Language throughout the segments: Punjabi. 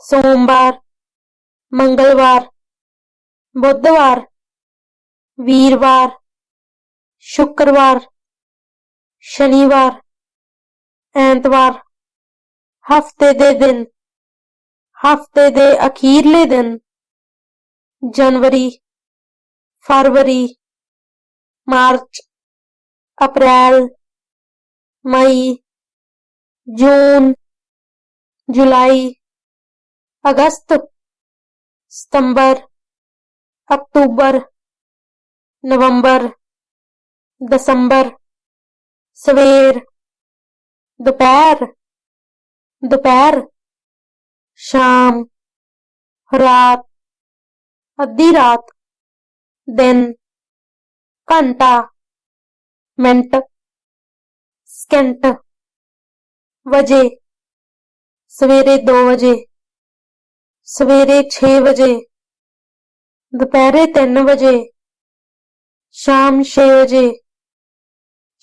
ਸੋਮਵਾਰ, ਮੰਗਲਵਾਰ, ਬੁੱਧਵਾਰ, ਵੀਰਵਾਰ, ਸ਼ੁੱਕਰਵਾਰ, ਸ਼ਨੀਵਾਰ, ਐਤਵਾਰ, ਹਫ਼ਤੇ ਦੇ ਦਿਨ, ਹਫ਼ਤੇ ਦੇ ਅਖੀਰਲੇ ਦਿਨ, ਜਨਵਰੀ, ਫਰਵਰੀ, ਮਾਰਚ, ਅਪ੍ਰੈਲ, ਮਈ, ਜੂਨ, ਜੁਲਾਈ ਅਗਸਤ, ਸਤੰਬਰ, ਅਕਤੂਬਰ, ਨਵੰਬਰ, ਦਸੰਬਰ, ਸਵੇਰ, ਦੁਪਹਿਰ ਦੁਪਹਿਰ, ਸ਼ਾਮ, ਰਾਤ, ਅੱਧੀ ਰਾਤ, ਦਿਨ, ਘੰਟਾ, ਮਿੰਟ, ਸਕਿੰਟ, ਵਜੇ, ਸਵੇਰੇ 2 ਵਜੇ। ਸਵੇਰੇ 6 ਵਜੇ, ਦੁਪਹਿਰੇ 3 ਵਜੇ, ਸ਼ਾਮ 6 ਵਜੇ,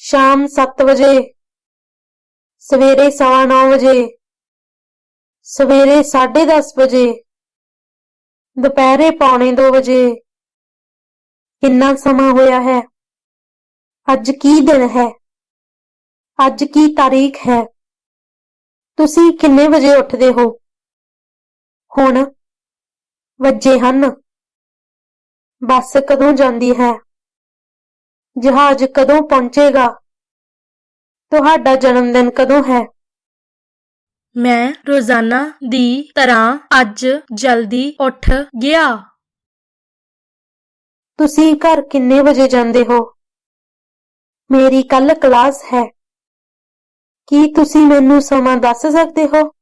ਸ਼ਾਮ 7 ਵਜੇ, ਸਵੇਰੇ 9:30 ਵਜੇ, ਸਵੇਰੇ 10:30 ਵਜੇ, ਦੁਪਹਿਰੇ ਪੌਣੇ 2 ਵਜੇ। ਕਿੰਨਾ ਸਮਾਂ ਹੋਇਆ ਹੈ? ਅੱਜ ਕੀ ਦਿਨ ਹੈ? ਅੱਜ ਕੀ ਤਾਰੀਖ ਹੈ? ਤੁਸੀਂ ਕਿੰਨੇ ਵਜੇ ਉੱਠਦੇ ਹੋ? ਹੁਣ ਵੱਜੇ ਹਨ। ਬੱਸ ਕਦੋਂ ਜਾਂਦੀ ਹੈ? ਜਹਾਜ਼ ਕਦੋਂ ਪਹੁੰਚੇਗਾ? ਤੁਹਾਡਾ ਜਨਮ ਦਿਨ ਕਦੋਂ ਹੈ? ਮੈਂ ਰੋਜ਼ਾਨਾ ਦੀ ਤਰ੍ਹਾਂ ਅੱਜ ਜਲਦੀ ਉੱਠ ਗਿਆ। ਤੁਸੀਂ ਘਰ ਕਿੰਨੇ ਵਜੇ ਜਾਂਦੇ ਹੋ? ਮੇਰੀ ਕੱਲ ਕਲਾਸ ਹੈ। ਕੀ ਤੁਸੀਂ ਮੈਨੂੰ ਸਮਾਂ ਦੱਸ ਸਕਦੇ ਹੋ?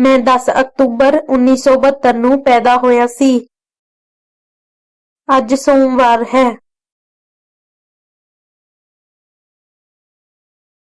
ਮੈਂ 10 ਅਕਤੂਬਰ 1972 ਨੂੰ ਪੈਦਾ ਹੋਇਆ ਸੀ। ਅੱਜ ਸੋਮਵਾਰ ਹੈ।